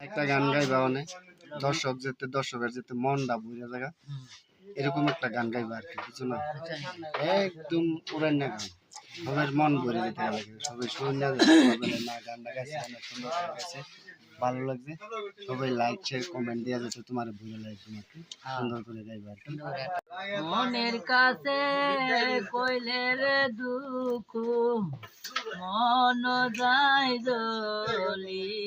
একটা গান গাইবা মানে? দর্শক যেতে, দর্শকের যেতে মনটা বুঝে জায়গা। এরকম একটা গান গাইবা আর কি কিছু না? একদম পুরান না গান। সবাই মন ভরে যেতে লাগে সবাই শুনে না, গানটা অনেক সুন্দর ভালো লাগছে। সবাই লাইক শেয়ার কমেন্ট দেওয়া যাচ্ছে তোমার বুঝে লাগছে তোমাকে সুন্দর করে গাইবা মনের কাছে কইলে রে দুঃখ, মন যায় দলিয়া রে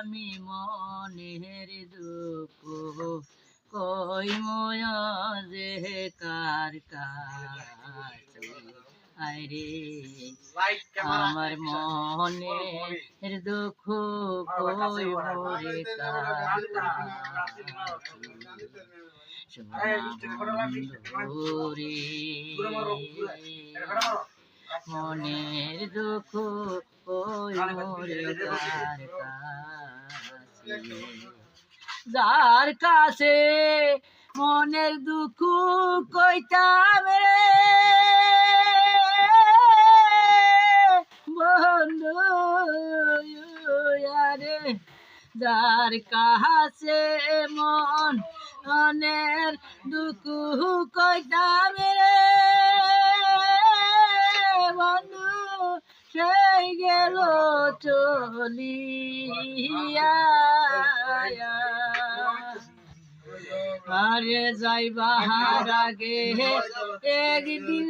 আমি মনের দুঃখ কই ময় যে কার আরে আমার মনের দুঃখ কই মোরে কার মনের দুঃখ ওই মোরে কাছে যার কাছে মনের দুঃখ কইতাম রে। বন্ধু, আরে, যার কাছে মন, মনের দুঃখ কইতাম রে। বন্ধু, সেই গেল চলিয়া আরে বাহার আগে একদিন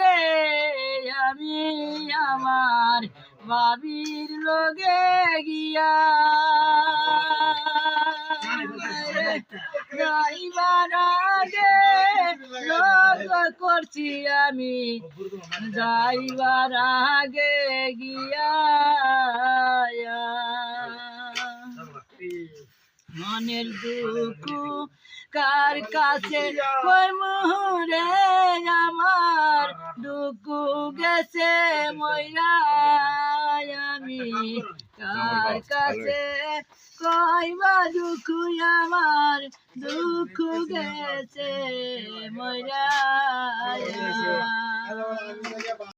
রে আমি আমার বাবির লগে গিয়া যাইবার আগে করছি আমি। যাইবার আগে গিয়া মনের দুঃখ কার কাছে মুহুরে আমার দুঃখ গেছে ময়রা আমি। কার কাছে কইবা দুঃখ আমার দুঃখ গেছে ময়রা